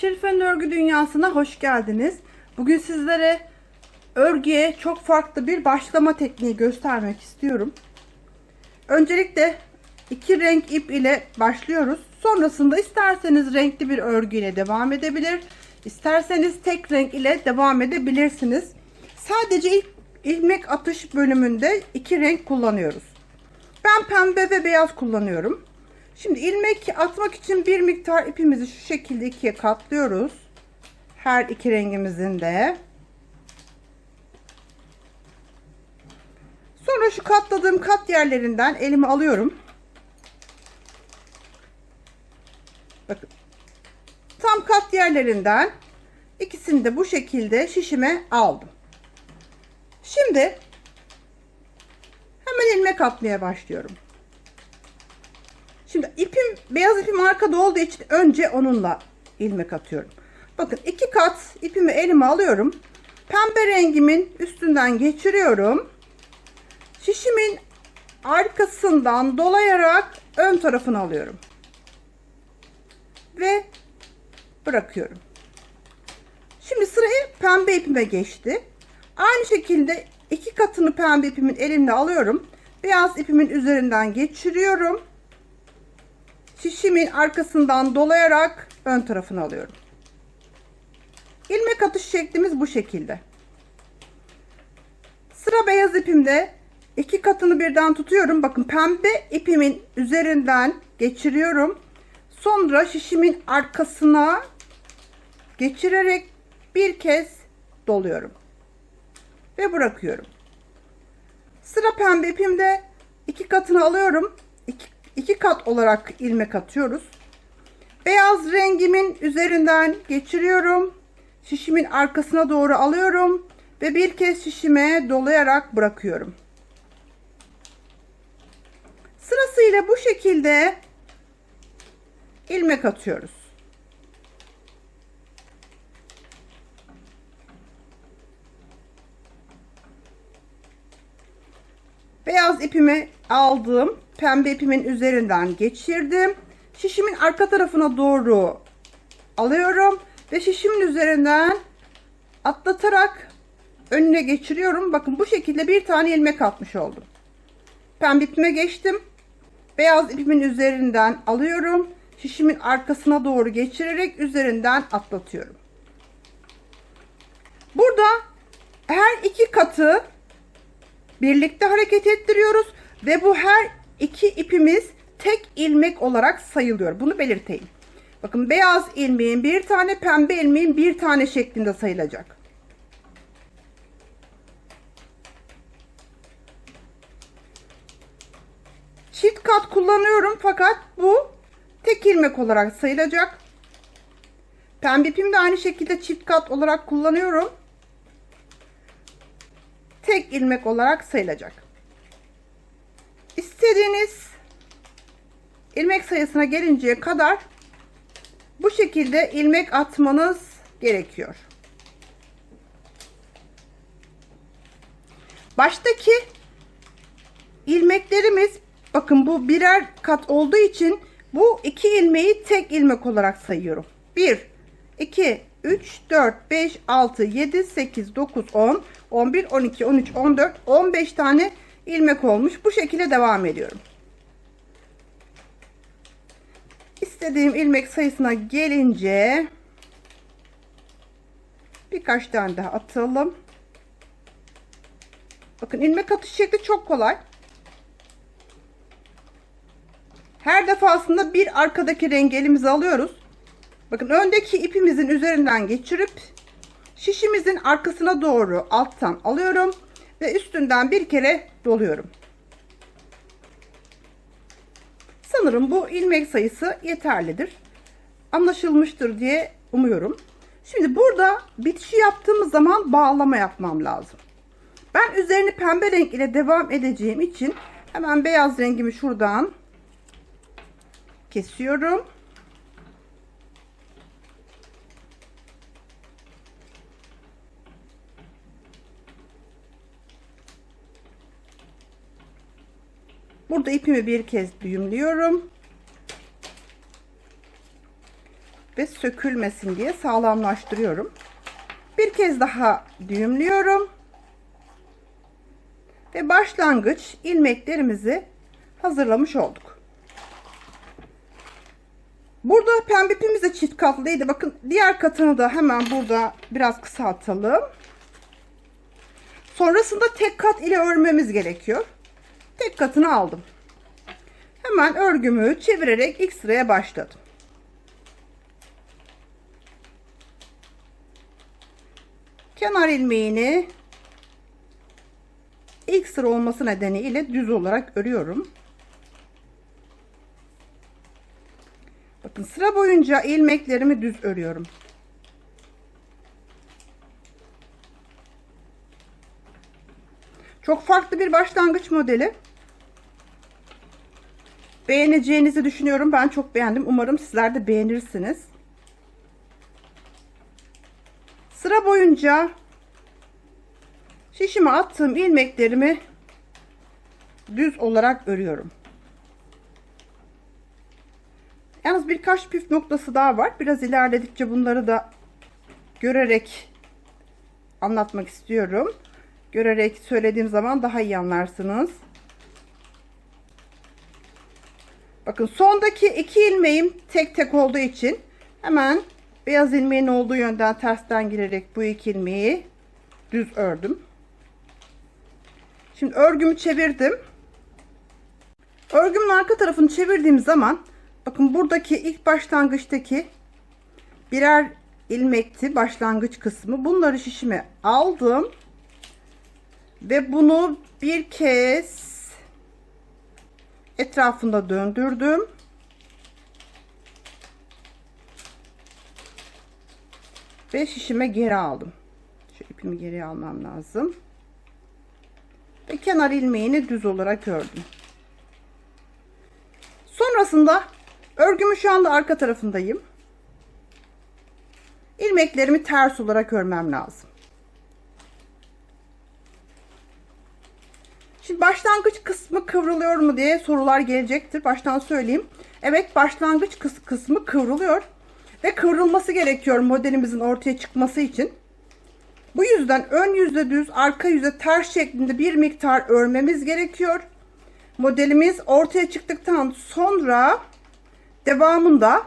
Şerife'nin örgü dünyasına hoş geldiniz. Bugün sizlere örgüye çok farklı bir başlama tekniği göstermek istiyorum. Öncelikle iki renk ip ile başlıyoruz. Sonrasında isterseniz renkli bir örgü ile devam edebilir. isterseniz tek renk ile devam edebilirsiniz. Sadece ilk ilmek atış bölümünde iki renk kullanıyoruz. Ben pembe ve beyaz kullanıyorum. Şimdi ilmek atmak için bir miktar ipimizi şu şekilde ikiye katlıyoruz. Her iki rengimizin de. Sonra şu katladığım kat yerlerinden elimi alıyorum. Bakın. Tam kat yerlerinden ikisini de bu şekilde şişime aldım. Şimdi hemen ilmek atmaya başlıyorum. Şimdi ipim beyaz ipim arkada olduğu için önce onunla ilmek atıyorum. Bakın iki kat ipimi elime alıyorum. Pembe rengimin üstünden geçiriyorum. Şişimin arkasından dolayarak ön tarafını alıyorum. Ve bırakıyorum. Şimdi sırayı pembe ipime geçti. Aynı şekilde iki katını pembe ipimin elimle alıyorum. Beyaz ipimin üzerinden geçiriyorum. Şişimin arkasından dolayarak ön tarafını alıyorum. İlmek atış şeklimiz bu şekilde. Sıra beyaz ipimde iki katını birden tutuyorum. Bakın pembe ipimin üzerinden geçiriyorum. Sonra şişimin arkasına geçirerek bir kez doluyorum. Ve bırakıyorum. Sıra pembe ipimde iki katını alıyorum. İki, iki kat olarak ilmek atıyoruz. Beyaz rengimin üzerinden geçiriyorum. Şişimin arkasına doğru alıyorum. Ve bir kez şişime dolayarak bırakıyorum. Sırasıyla bu şekilde ilmek atıyoruz. Beyaz ipimi aldım. Pembe ipimin üzerinden geçirdim. Şişimin arka tarafına doğru alıyorum. Ve şişimin üzerinden atlatarak önüne geçiriyorum. Bakın bu şekilde bir tane ilmek atmış oldum. Pembe ipime geçtim. Beyaz ipimin üzerinden alıyorum. Şişimin arkasına doğru geçirerek üzerinden atlatıyorum. Burada her iki katı birlikte hareket ettiriyoruz ve bu her iki ipimiz tek ilmek olarak sayılıyor. Bunu belirteyim. Bakın beyaz ilmeğin bir tane, pembe ilmeğin bir tane şeklinde sayılacak. Çift kat kullanıyorum fakat bu tek ilmek olarak sayılacak. Pembe ipim de aynı şekilde çift kat olarak kullanıyorum. Tek ilmek olarak sayılacak. İstediğiniz ilmek sayısına gelinceye kadar bu şekilde ilmek atmanız gerekiyor. Baştaki ilmeklerimiz bakın bu birer kat olduğu için bu iki ilmeği tek ilmek olarak sayıyorum. 1 2 3 4 5 6 7 8 9 10 11 12 13 14 15 tane ilmek olmuş. Bu şekilde devam ediyorum. İstediğim ilmek sayısına gelince birkaç tane daha atalım. Bakın ilmek atış şekli çok kolay. Her defasında bir arkadaki rengi elimize alıyoruz. Bakın öndeki ipimizin üzerinden geçirip şişimizin arkasına doğru alttan alıyorum ve üstünden bir kere doluyorum. Sanırım bu ilmek sayısı yeterlidir. Anlaşılmıştır diye umuyorum. Şimdi burada bitişi yaptığımız zaman bağlama yapmam lazım. Ben üzerini pembe renk ile devam edeceğim için hemen beyaz rengimi şuradan kesiyorum. Burada ipimi bir kez düğümlüyorum. ve sökülmesin diye sağlamlaştırıyorum. Bir kez daha düğümlüyorum. Ve başlangıç ilmeklerimizi hazırlamış olduk. Burada pembe ipimiz de çift katlıydı. Bakın diğer katını da hemen burada biraz kısaltalım. Sonrasında tek kat ile örmemiz gerekiyor. Tek katını aldım. Hemen örgümü çevirerek ilk sıraya başladım. Kenar ilmeğini ilk sıra olması nedeniyle düz olarak örüyorum. Bakın sıra boyunca ilmeklerimi düz örüyorum. Çok farklı bir başlangıç modeli. Beğeneceğinizi düşünüyorum. Ben çok beğendim. Umarım sizler de beğenirsiniz. Sıra boyunca şişime attığım ilmeklerimi düz olarak örüyorum. Yalnız birkaç püf noktası daha var. Biraz ilerledikçe bunları da görerek anlatmak istiyorum. Görerek söylediğim zaman daha iyi anlarsınız. Bakın sondaki iki ilmeğim tek tek olduğu için hemen beyaz ilmeğin olduğu yönden tersten girerek bu iki ilmeği düz ördüm. Şimdi örgümü çevirdim. Örgümün arka tarafını çevirdiğim zaman bakın buradaki ilk başlangıçtaki birer ilmekti başlangıç kısmı. Bunları şişime aldım. Ve bunu bir kez etrafında döndürdüm. Ve şişime geri aldım. Şu ipimi geri almam lazım. Ve kenar ilmeğini düz olarak ördüm. Sonrasında örgümü şu anda arka tarafındayım. İlmeklerimi ters olarak örmem lazım. Şimdi başlangıç kısmı kıvrılıyor mu diye sorular gelecektir. Baştan söyleyeyim. Evet başlangıç kıs kısmı kıvrılıyor. Ve kıvrılması gerekiyor modelimizin ortaya çıkması için. Bu yüzden ön yüzde düz, arka yüzde ters şeklinde bir miktar örmemiz gerekiyor. Modelimiz ortaya çıktıktan sonra devamında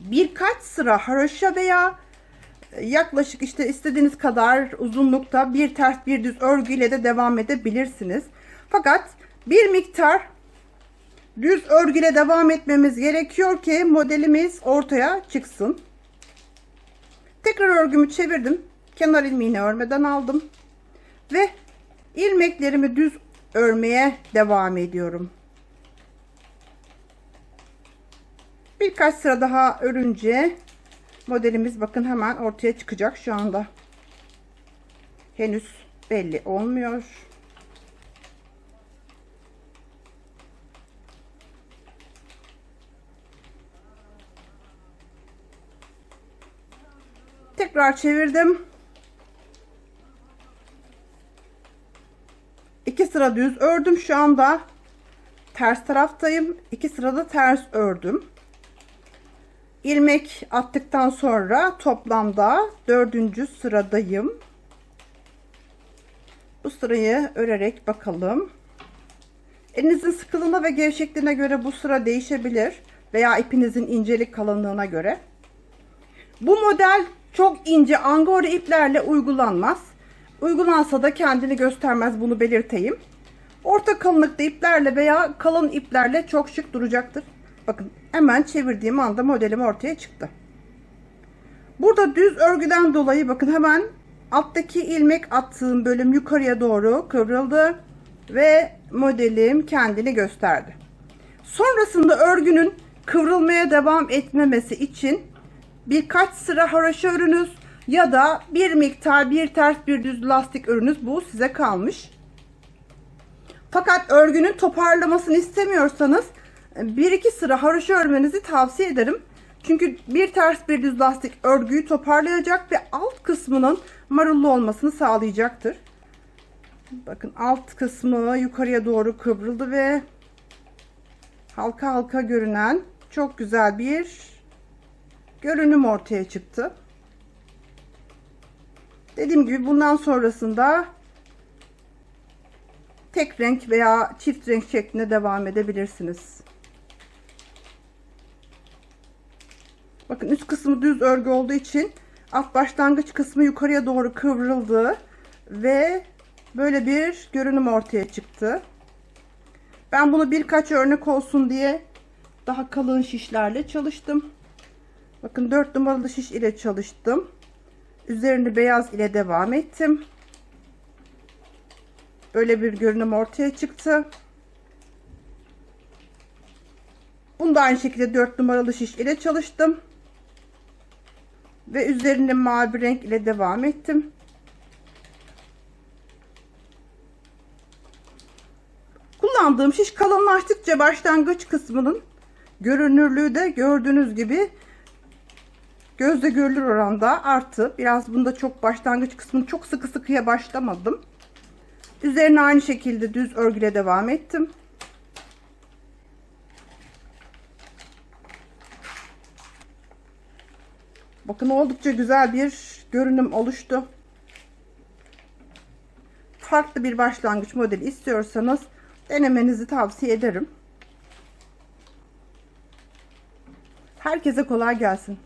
birkaç sıra haroşa veya yaklaşık işte istediğiniz kadar uzunlukta bir ters bir düz örgüyle de devam edebilirsiniz. Fakat bir miktar düz örgüyle devam etmemiz gerekiyor ki modelimiz ortaya çıksın. Tekrar örgümü çevirdim. Kenar ilmeğini örmeden aldım. Ve ilmeklerimi düz örmeye devam ediyorum. Birkaç sıra daha örünce modelimiz bakın hemen ortaya çıkacak şu anda. Henüz belli olmuyor. Tekrar çevirdim. İki sıra düz ördüm şu anda. Ters taraftayım. İki sırada ters ördüm. İlmek attıktan sonra toplamda dördüncü sıradayım. Bu sırayı örerek bakalım. Elinizin sıkılığına ve gevşekliğine göre bu sıra değişebilir. Veya ipinizin incelik kalınlığına göre. Bu model çok ince angora iplerle uygulanmaz. Uygulansa da kendini göstermez bunu belirteyim. Orta kalınlıkta iplerle veya kalın iplerle çok şık duracaktır. Bakın hemen çevirdiğim anda modelim ortaya çıktı. Burada düz örgüden dolayı bakın hemen alttaki ilmek attığım bölüm yukarıya doğru kıvrıldı ve modelim kendini gösterdi. Sonrasında örgünün kıvrılmaya devam etmemesi için birkaç sıra haraşo örünüz ya da bir miktar bir ters bir düz lastik örünüz bu size kalmış. Fakat örgünün toparlamasını istemiyorsanız bir iki sıra haroşa örmenizi tavsiye ederim. Çünkü bir ters bir düz lastik örgüyü toparlayacak ve alt kısmının marullu olmasını sağlayacaktır. Bakın alt kısmı yukarıya doğru kıvrıldı ve halka halka görünen çok güzel bir görünüm ortaya çıktı. Dediğim gibi bundan sonrasında tek renk veya çift renk şeklinde devam edebilirsiniz. Üst kısmı düz örgü olduğu için alt başlangıç kısmı yukarıya doğru kıvrıldı ve böyle bir görünüm ortaya çıktı. Ben bunu birkaç örnek olsun diye daha kalın şişlerle çalıştım. Bakın 4 numaralı şiş ile çalıştım. Üzerini beyaz ile devam ettim. Böyle bir görünüm ortaya çıktı. Bunu da aynı şekilde 4 numaralı şiş ile çalıştım. Ve üzerine mavi renk ile devam ettim. Kullandığım şiş kalınlaştıkça başlangıç kısmının görünürlüğü de gördüğünüz gibi gözle görülür oranda arttı. Biraz bunda çok başlangıç kısmını çok sıkı sıkıya başlamadım. Üzerine aynı şekilde düz örgüyle devam ettim. Bakın oldukça güzel bir görünüm oluştu. Farklı bir başlangıç modeli istiyorsanız denemenizi tavsiye ederim. Herkese kolay gelsin.